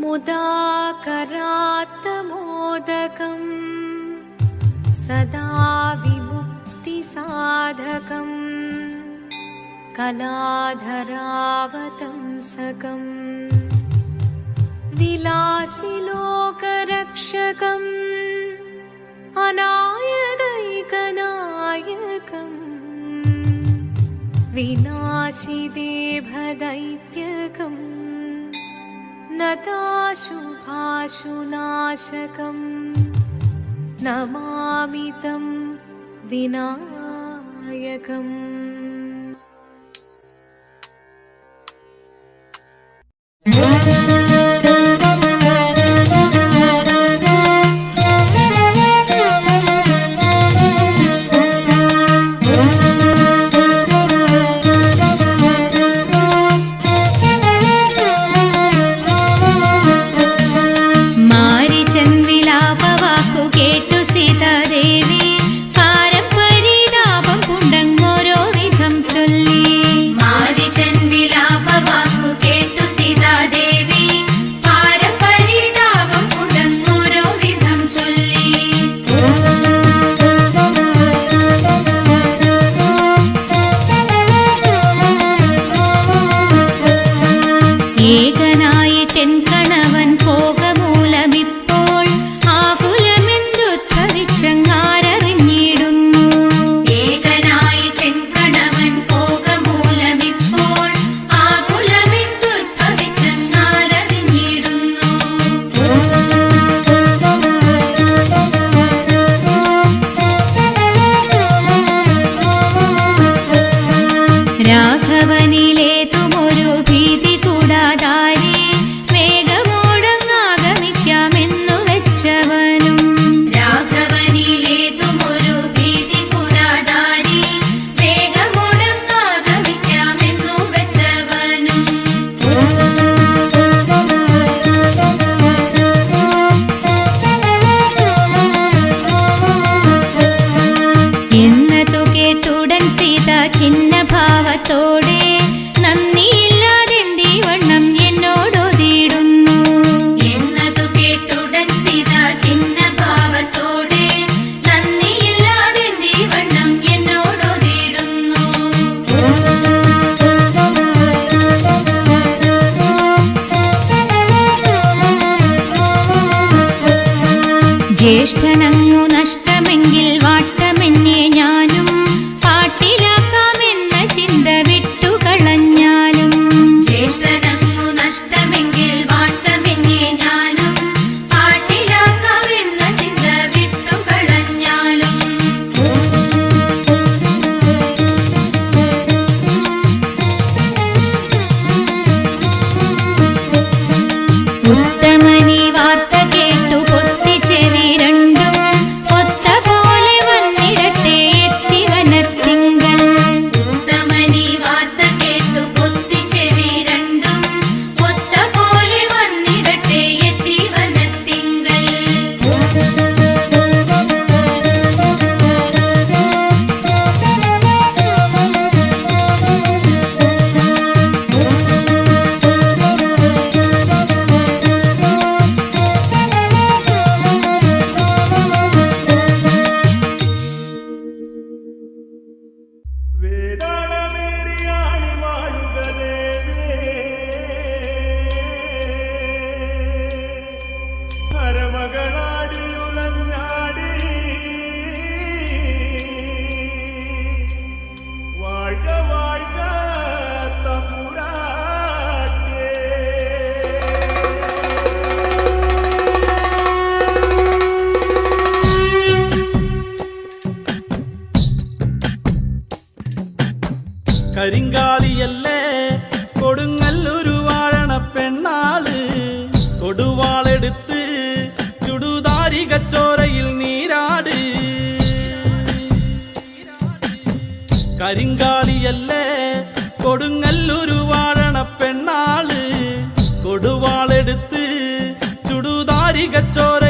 मुदा करात्तमोदकम् सदा विमुक्तिसाधकम् कलाधरावतंसकम् विलासिलोकरक्षकम् अनायनैकनायकम् विनाशिदे भदैत्यकम् न ताशु आशुनाशकम् विनायकम् Baik, കരിങ്കാലിയല്ലേ? കൊടുങ്ങല്ലൊരു വാഴണ പെണ്ണാൾ. കൊടുവാളെടുത്ത് ചുടുതാരി കച്ചോരയിൽ നീരാട്. കരിങ്കാലിയല്ലേ? കൊടുങ്ങല്ലൊരു വാഴണ പെണ്ണാൾ. കൊടുവാളെടുത്ത് ചുടുതാരി കച്ചോര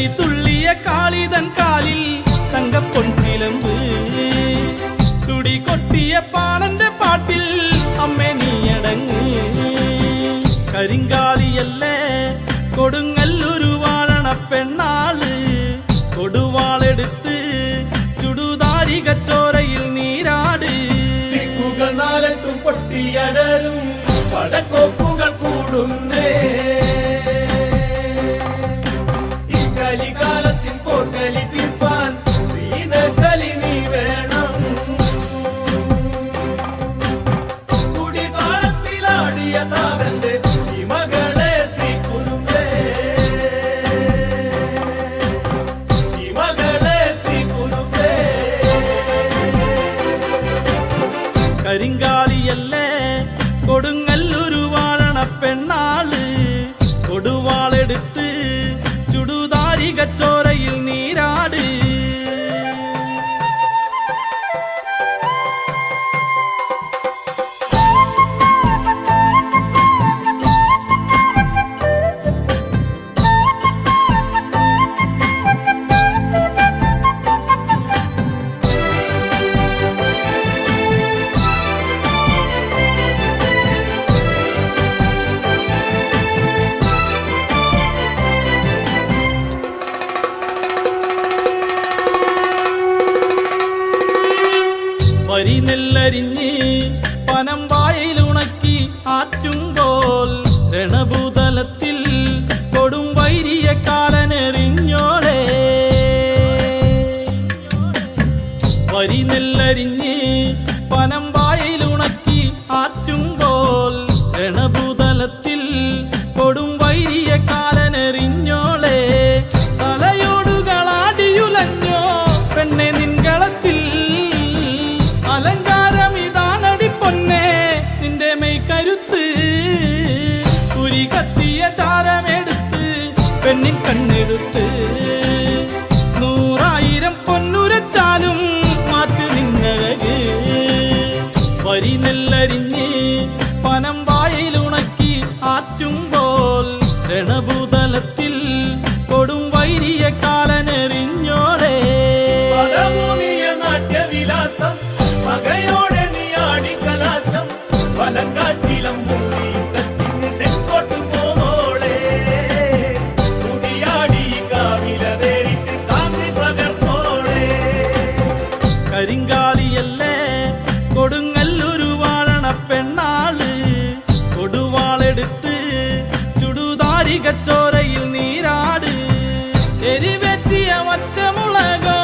കലി തുള്ളിയ കാളിതൻ കാലിൽ തങ്കപ്പൊൻ ചിലമ്പ് തുടി കൊട്ടിയ പാണന്റെ പാട്ടിൽ അമ്മേ നീയടങ്ങ്. കരിങ്കാലിയല്ലേ കൊടുങ്ങല്ലൊരു വാഴണ പെണ്ണാൾ. കൊടുവാളെടുത്ത് ചുടുതാരി നെല്ലരിഞ്ഞ് പനം വായിലുണക്കി ആറ്റുമ്പോൾ പെണ്ണിൻ കണ്ണെടുത്ത് നൂറായിരം പൊന്നുരച്ചാലും മാറ്റു നിന്നഴക്. വരി നെല്ലരിഞ്ഞ് ചുടുതാരി കച്ചോരയിൽ നീരാട് എരിവെറ്റിയ ഒറ്റമുളകോ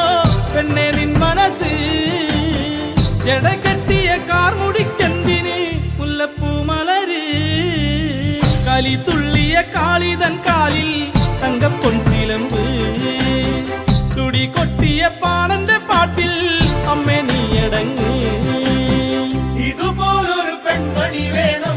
പെണ്ണെ നിൻ മനസ്സ് ജടകെട്ടിയ കാർമുടിക്കെന്തിന് മുല്ലപ്പൂ മലര് കലി തുള്ളിയ കാളിതൻ കാലിൽ തങ്കപ്പൊൻ ചിലമ്പ് തുടി കൊട്ടിയ പാണന്റെ പാട്ടിൽ അമ്മേ നീയടങ്ങ് ഇതുപോലൊരു പെൺമണി വേണം മകളായവൾ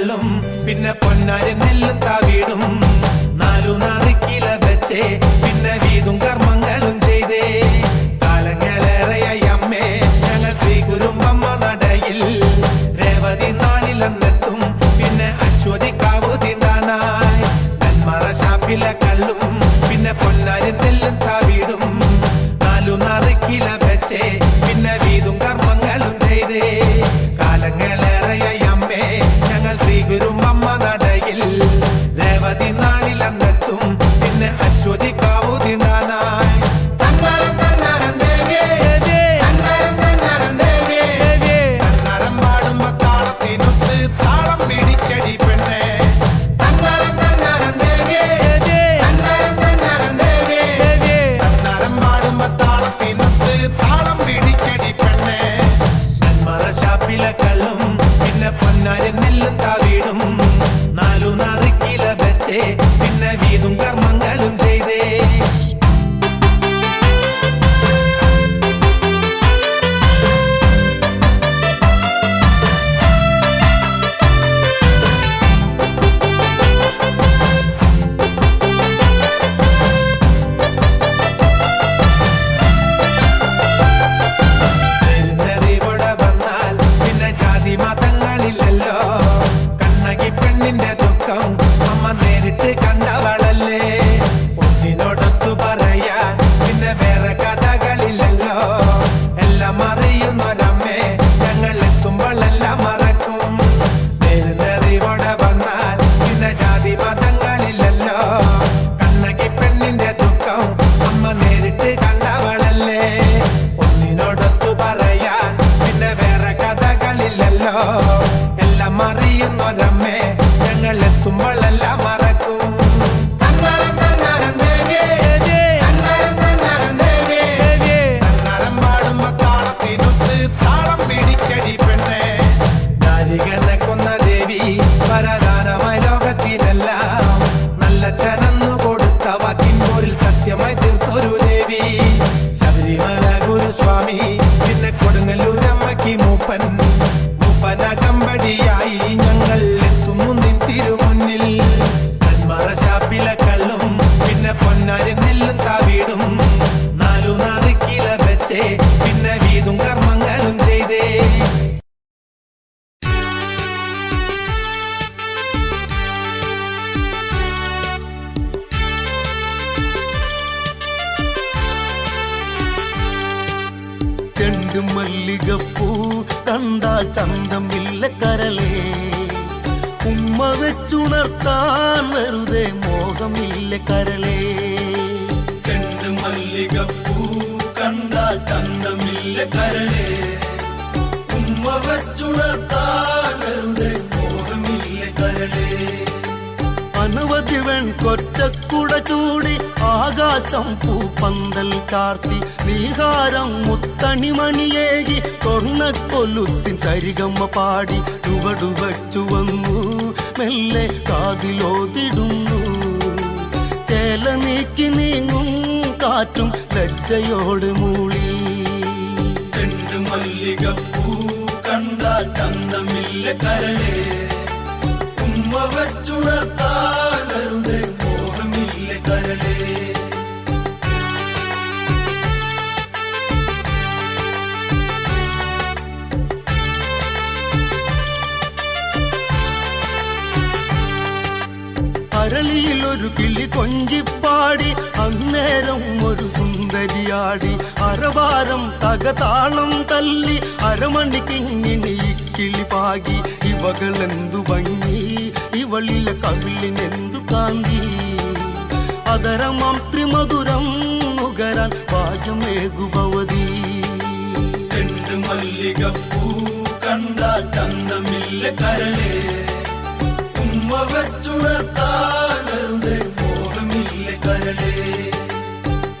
കള്ളും പിന്നെ പൊന്നാരി നെല്ലും താവീടും നാലു നാറിക്കില വെച്ചേ. പിന്നെ വീതും കർമ്മങ്ങളും ചെയ്തേ. കാലങ്ങളേറെയായി അമ്മേ. ഞങ്ങൾ ശ്രീ കുരുമ്പമ്മ നടയിൽ. രേവതി നാളിലെന്നെത്തും. പിന്നെ അശ്വതി കള്ളും പിന്നെ പൊന്നാരി നെല്ലും താവീടും നാലു നാറിക്കില വെച്ചേ പിന്നെ വീതും കർമ്മങ്ങളും പിന്നെ കൊടുങ്ങല്ലൂരമ്മയ്ക്ക് മൂപ്പൻ മൂപ്പനകമ്പടിയായി കണ്ടാൽ ചന്തമില്ല കരളേ ഉമ്മ വെച്ചുണർത്താൻ വെറുതെ മോഹമില്ല കരളേ ആകാശം പൂപ്പന്തൽ ചാർത്തി നീഹാരം മുത്തണിമണിയേകി സ്വർണക്കൊലുസിൻ സരിഗമ്മ പാടി ചുവടുവച്ചു വന്നു മെല്ലെ കാതിലോതിടുന്നു. ചേല നീക്കി നീങ്ങും കാറ്റും ലജ്ജയോട് മൂളി. കണ്ടാൽ ചന്തമില്ല കരളേ. ഉമ്മ വെച്ചുണർത്താനരുതേ ഒരു കിളി കൊഞ്ചിപ്പാടി അന്നേരം ഒരു സുന്ദരിയാടി. അരവാരം തകതാളം തല്ലി അരമണിക്കിങ്ങിണി കിളി പാകി. ഇവകളെന്തു ഭംഗി ഇവളിലെ കവിളിനെന്തു കാന്തി. അതരമാം ത്രിമധുരം നുകരാൻ പാചമേകുഭവതി രണ്ട് മല്ലികപ്പൂ കണ്ടാൽ ചന്തമില്ല കരളേ. ഉമ്മ വെച്ചുണർത്താനരുതേ മോഹമില്ല കരളേ.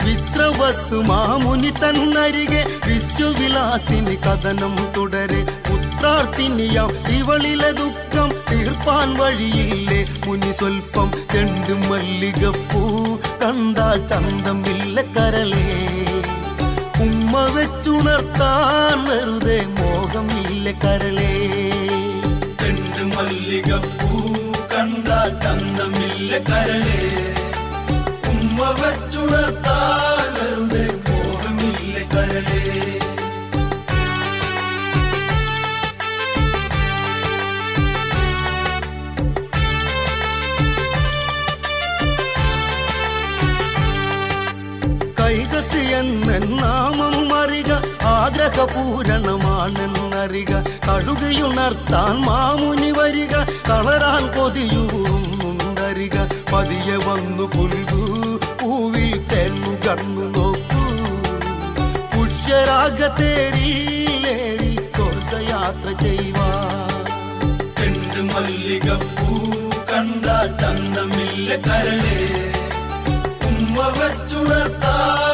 വിശ്രവസ് മാമുനി തന്നരികെ വിശ്വവിലാസിന് കഥനം തുടരെ. പുത്രാർത്ഥിനിയാം ഇവളിലെ ദുഃഖം തീർപ്പാൻ വഴിയില്ലേ. മുനി സ്വൽപ്പം ചെണ്ടു മല്ലികപ്പൂ കണ്ടാൽ ചന്തമില്ല കരളേ. ഉമ്മ വെച്ചുണർത്താൻ വെറുതെ മോഹമില്ല കരളേ. ചെണ്ടു മല്ലികപ്പൂ കണ്ടാൽ ചന്തമില്ല കരളേ. ഉമ്മ വെച്ചുണർത്താൻ വെറുതെ മോഹമില്ല കരളേ. കൈകസി എന്ന നാമം ആഗ്രഹപൂരണമാണെന്നറിക കടുകയുണർത്താൻ മാമുനി വരിക. കളരാൻ കൊതിയൂറുന്നുണ്ടരിക പതിയെ വന്നു പുൽകൂ. പൂവിൽ തെന്നു കണ്ണു നോക്കൂ. പുഷ്യരാഗത്തേരിയിലേറി സ്വർഗയാത്ര ചെയ്യുവാ മല്ലികപ്പൂ കണ്ടാൽ ചന്തമില്ല കരളേ. ഉമ്മ വെച്ചുണർത്താനരുതേ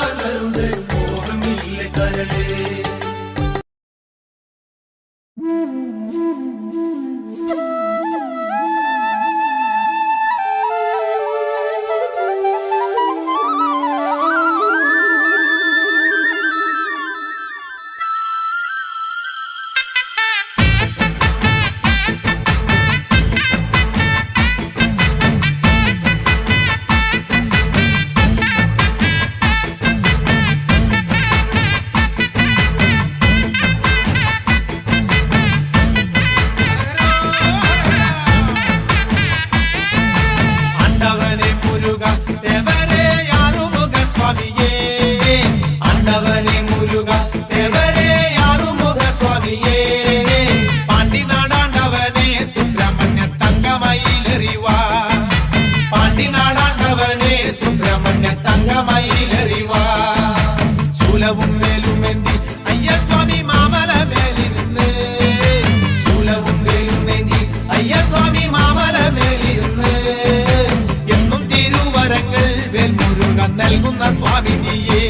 നൽകുന്ന സ്വാമിജിയേ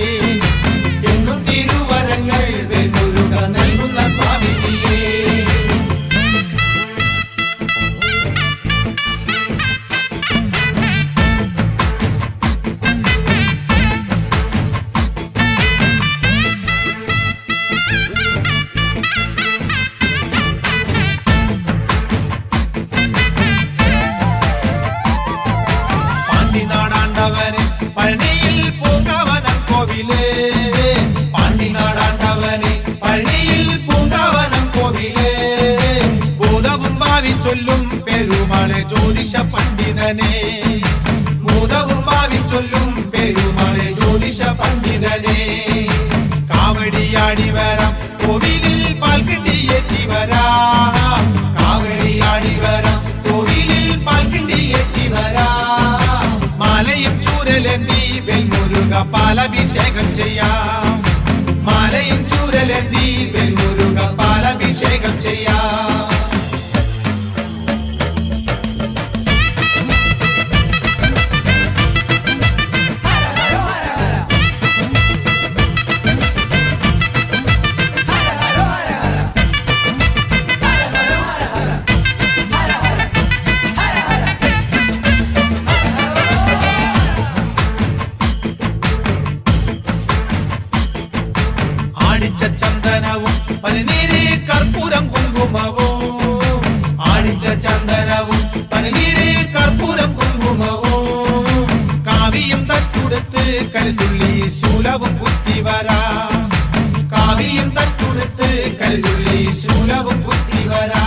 ചൊല്ലും പെരുമാളെ ജ്യോതിഷ പണ്ഡിതനെ. ഭൂതവും ഭാവി ചൊല്ലും പെരുമാളെ ജ്യോതിഷ പണ്ഡിതനെ. കാവടിയാടി വരാം കോവിലിൽ പാൽക്കിണ്ടി എത്തി വരാം. കാവടിയാടി വരാം കോവിലിൽ പാൽക്കിണ്ടി എത്തി വരാം. മാലയും ചൂരലെന്തി വെൽമുരുക പാലഭിഷേകം ചെയ്യാം. മാലയും ചൂരലെത്തി വെൽമുരുക പാലഭിഷേകം ചെയ്യാം. ബുദ്ധി വരാ